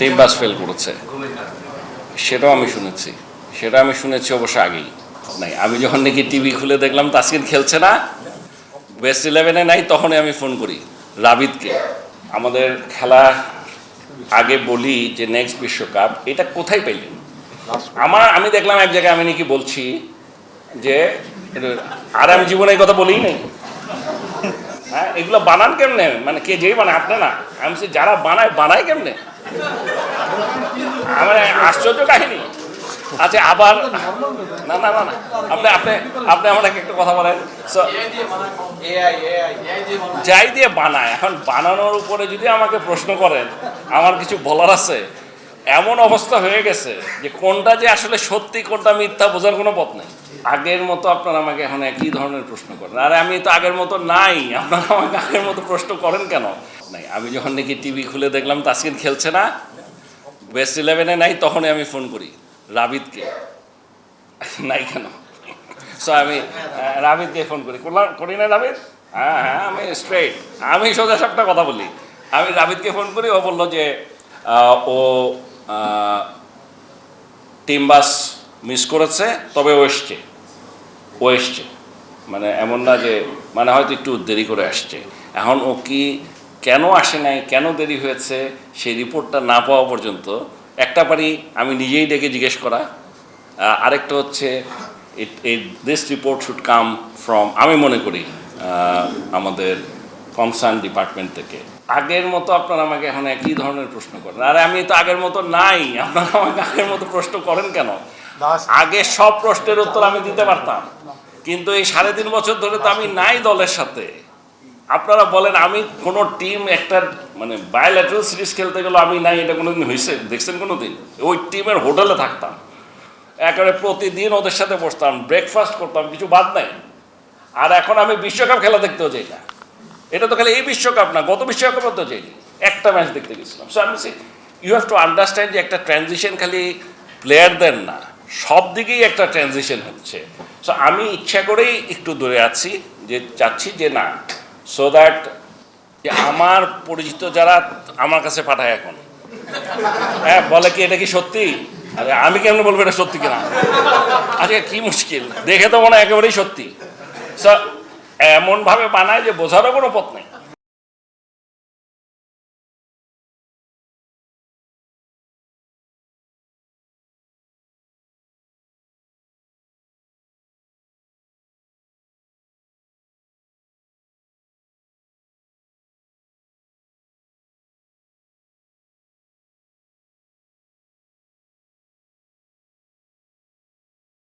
তিন বাস ফেল করেছে। সেটাও আমি শুনেছি। সেটা আমি শুনেছি অবশ্য আগেই। নাই, আমি যখন নাকি টিভি খুলে দেখলাম, তাসকিন খেলছে না বেস্ট ইলেভেনে নাই, তখনই আমি ফোন করি রাবিদকে। আমাদের খেলা আগে বলি যে নেক্সট বিশ্বকাপ, এটা কোথায় পেলেন? আমার, আমি দেখলাম এক জায়গায় আমি নাকি বলছি যে আর আমি জীবনে এই কথা বলি নাই। হ্যাঁ এগুলো বানান কেমনে? মানে কে যেই বানায়, আপনি না। আমি যারা বানায় বানায় কেমনে? আমার আশ্চর্য কাহিনী। আচ্ছা আবার না না না না। আপনি আপনি আপনি আমাকে একটু কথা বলেন। যাই দিয়ে বানায়। এখন বানানোর উপরে যদি আমাকে প্রশ্ন করেন, আমার কিছু বলার আছে? এমন অবস্থা হয়ে গেছে যে কোনটা যে আসলে সত্যি, কোনটা মিথ্যা বোঝার কোনো পথ নেই। আগের মতো আপনারা আমাকে এখন একই ধরনের প্রশ্ন করেন। আরে আমি তো আগের মতো নাই, আপনারা আমাকে আগের মতো প্রশ্ন করেন কেন? নাই, আমি যখন নাকি টিভি খুলে দেখলাম তাসকিন খেলছে না বেস্ট ইলেভেনে নাই, তখনই আমি ফোন করি, রাবিদকে। নাই কেন? সো আমি রাবিদকে ফোন করি করি না রাবিদ? হ্যাঁ হ্যাঁ আমি স্ট্রেট আমি সোজা সাপটা কথা বলি। আমি রাবিদকে ফোন করি, ও বলল যে ও টিম বাস মিস করেছে, তবে ও এসছে। ও এসছে। মানে এমন না যে মানে হয়তো একটু দেরি করে আসছে। এখন ও কি, কেন আসে নাই, কেন দেরি হয়েছে, সেই রিপোর্টটা না পাওয়া পর্যন্ত একটা পারি আমি নিজেই ডেকে জিজ্ঞেস করা। আরেকটা হচ্ছে this report should come from আমি মনে করি আমাদের কনসার্ন ডিপার্টমেন্ট থেকে। আগের মতো আপনারা আমাকে এখন একই ধরনের প্রশ্ন করেন? আরে আমি তো আগের মতো নাই। আপনারা আমাকে আগের মতো প্রশ্ন করেন কেন? আগে সব প্রশ্নের উত্তর আমি দিতে পারতাম। কিন্তু এই সাড়ে তিন বছর ধরে তো আমি নাই দলের সাথে। আপনারা বলেন আমি কোনো টিম একটা মানে বায়োল্যাটারাল সিরিজ খেলতে গেলে আমি নাই এটা কোনোদিন হয়েছে দেখছেন কোনো দিন ওই টিমের হোটেলে থাকতাম। একেবারে প্রতিদিন ওদের সাথে বসতাম ব্রেকফাস্ট করতাম কিছু বাদ নাই। আর এখন আমি বিশ্বকাপ খেলা দেখতেও যাই না। এটা তো খালি এই বিশ্বকাপ না গত বিশ্বকাপও তো যাইনি একটা ম্যাচ দেখতে গেছিলাম। সো আমি ইউ হ্যাভ টু আন্ডারস্ট্যান্ড যে একটা ট্রানজিশন খালি প্লেয়ারদের না সব দিকেই একটা ট্রানজিশন হচ্ছে। সো আমি ইচ্ছা করেই একটু দূরে আছি যে চাচ্ছি যে না সো দ্যাট যে আমার পরিচিত যারা আমার কাছে পাঠায় এখন। হ্যাঁ বলে কি এটা কি সত্যি? আরে আমি কেমন বলব এটা সত্যি কিনা? আচ্ছা কি মুশকিল। দেখে তো মনে হয় একেবারেই সত্যি। So, এমনভাবে বানায় যে বোঝারও কোনো পথ নেই।